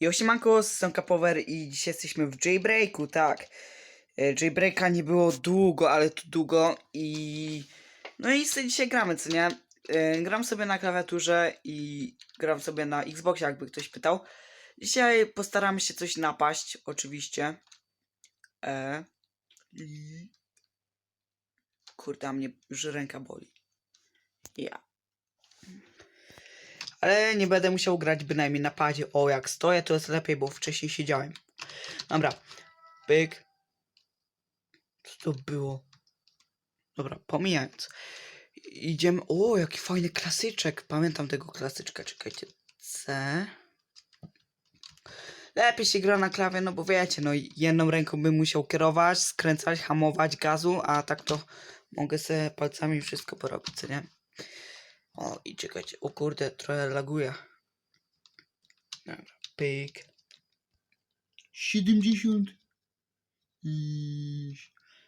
I osiemanko, są Power i dzisiaj jesteśmy w Jailbreaku, tak. E, Jailbreaka nie było długo, ale to długo i... No i sobie dzisiaj gramy, co nie? E, Gram sobie na klawiaturze i gram sobie na Xboxie, jakby ktoś pytał. Dzisiaj postaramy się coś napaść, oczywiście. E... Kurde, a mnie już ręka boli. Ja. Ale nie będę musiał grać bynajmniej na padzie. O, jak stoję, to jest lepiej, bo wcześniej siedziałem. Dobra. Pyk. Co to było? Dobra, pomijając. Idziemy. O, jaki fajny klasyczek. Pamiętam tego klasyczka. Czekajcie. C. Lepiej się gra na klawie, no bo wiecie, no jedną ręką bym musiał kierować, skręcać, hamować gazu, a tak to mogę sobie palcami wszystko porobić, co nie? O, i czekajcie, o kurde, trochę laguje. Dobra, pyk. 70. I...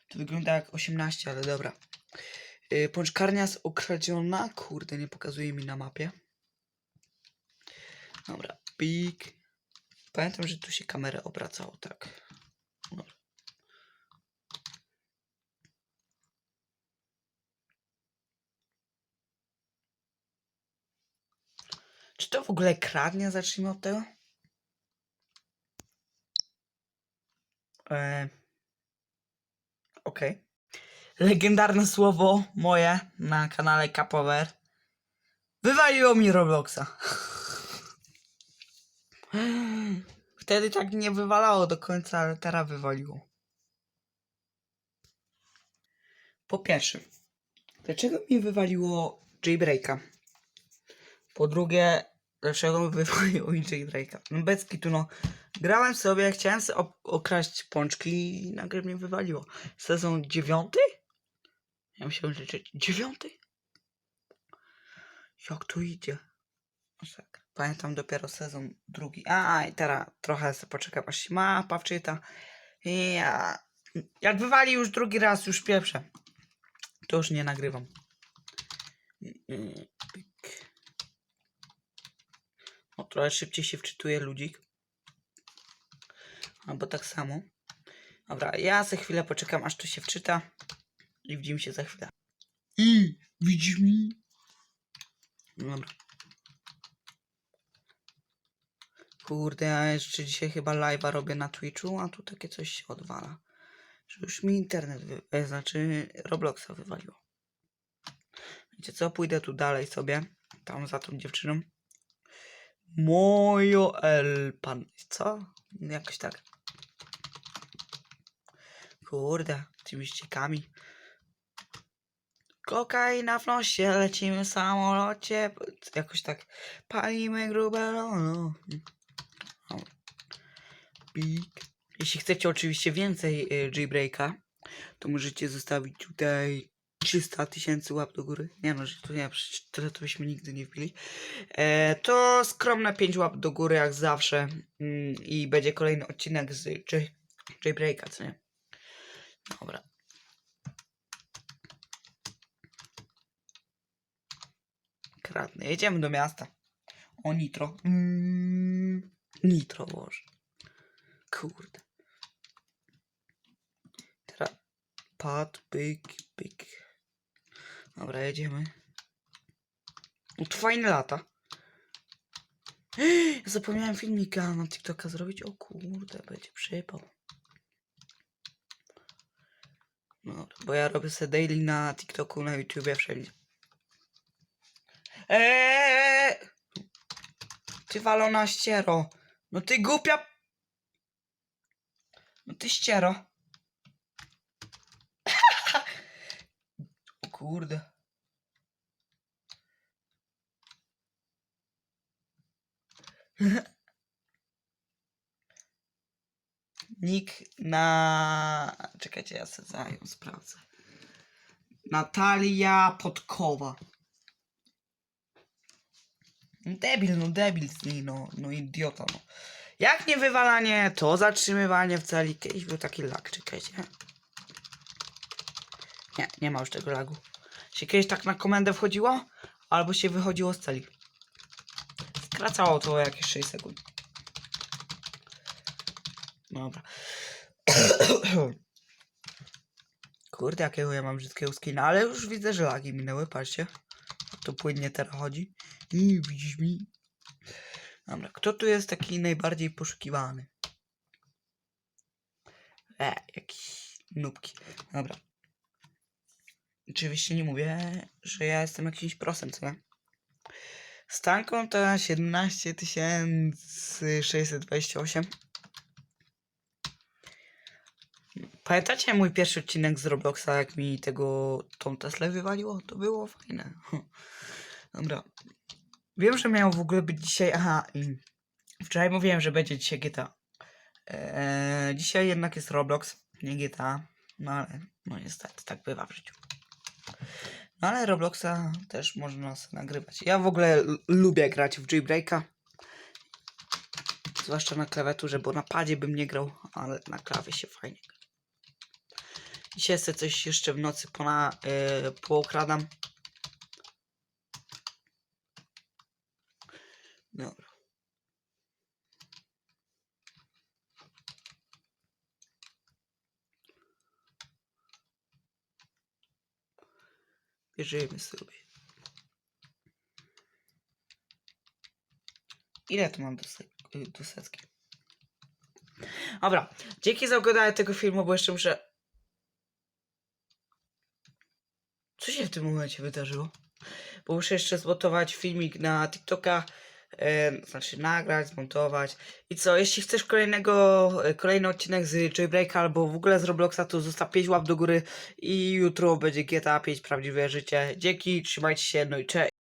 To wygląda jak 18, ale dobra. Yy, pączkarnia jest okradziona. Kurde, nie pokazuje mi na mapie. Dobra, pik. Pamiętam, że tu się kamera obracało, tak. W ogóle kradnie? Zacznijmy od tego. Eee, Okej. Legendarne słowo moje na kanale Capover. Wywaliło mi Robloxa. Wtedy tak nie wywalało do końca, ale teraz wywaliło. Po pierwsze, dlaczego mi wywaliło Jailbreaka? Po drugie, mi wywaliło mi Jailbreaka? No bez kitu, no. Grałem sobie, chciałem sobie okraść pączki i nagle mnie wywaliło. Sezon dziewiąty? Ja że dzie- dziewiąty? Jak to idzie? Masakra. Pamiętam dopiero sezon drugi. A, i teraz trochę sobie poczekam, aż się mapa wczyta. I ja... Jak wywali już drugi raz, już pierwsze. To już nie nagrywam. Mm, pyk. O, trochę szybciej się wczytuje ludzik. Albo tak samo. Dobra, ja za chwilę poczekam, aż to się wczyta. I widzimy się za chwilę. I widzisz? No Dobra. Kurde, ja jeszcze dzisiaj chyba live'a robię na Twitchu, a tu takie coś się odwala. Że już mi internet, wy... e, znaczy Robloxa wywaliło. Wiecie co, pójdę tu dalej sobie, tam za tą dziewczyną. Mojo el pan, co? Jakoś tak. Kurde, tymi ściekami. Kokaina w nosie, lecimy w samolocie. Jakoś tak. Palimy grube lono. Pik. Jeśli chcecie oczywiście więcej y, Jailbreaka, to możecie zostawić tutaj 300 tysięcy łap do góry. Nie no, że to nie, to byśmy nigdy nie wbili. E, to skromne 5 łap do góry, jak zawsze. Mm, I będzie kolejny odcinek z J- Jailbreaka, co nie? Dobra. Kradnę. Jedziemy do miasta. O nitro. Mm, nitro boże. Kurde. Teraz pad, pyk, pyk. Dobra, jedziemy. No to fajne lata. Zapomniałem filmika na TikToka zrobić. O kurde, będzie przypał. No, bo ja robię sobie daily na TikToku, na YouTubie, wszędzie. Eee! Ty walona ściero. No ty głupia... No ty ściero. o kurde. Nick na... Czekajcie, ja sobie za ją sprawdzę. Natalia Podkowa. Debil, no debil z niej, no, no idiota, no. Jak nie wywalanie, to zatrzymywanie w celi. Kiedyś był taki lag, czekajcie. Nie, nie ma już tego lagu. Się kiedyś tak na komendę wchodziło, albo się wychodziło z celi. Skracało to jakieś 6 sekund. Dobra. Kurde, jakiego ja mam brzydkiego skina, ale już widzę, że lagi minęły, patrzcie. To płynnie teraz chodzi. I widzisz mi? Dobra, kto tu jest taki najbardziej poszukiwany? E, jakieś nubki. Dobra. Oczywiście nie mówię, że ja jestem jakimś prosem, co nie? Stanką to 17 628. Pamiętacie mój pierwszy odcinek z Robloxa, jak mi tego tą Teslę wywaliło? To było fajne. Dobra. Wiem, że miał w ogóle być dzisiaj. Aha, wczoraj mówiłem, że będzie dzisiaj GTA. Eee, dzisiaj jednak jest Roblox, nie GTA. No ale, no niestety, tak bywa w życiu. No ale Robloxa też można sobie nagrywać. Ja w ogóle lubię grać w Jailbreaka. Zwłaszcza na klawiaturze, bo na padzie bym nie grał, ale na klawie się fajnie gra. Dzisiaj sobie coś jeszcze w nocy pona, yy, pookradam. Dobra. Bierzemy sobie. Ile tu mam do, se- do setki? Dobra, dzięki za oglądanie tego filmu, bo jeszcze muszę... Co się w tym momencie wydarzyło? Bo muszę jeszcze zmontować filmik na TikToka, znaczy nagrać, zmontować. I co, jeśli chcesz kolejnego, e, kolejny odcinek z Jailbreaka albo w ogóle z Robloxa, to zostaw 5 łap do góry i jutro będzie GTA 5 Prawdziwe Życie. Dzięki, trzymajcie się, no i cześć.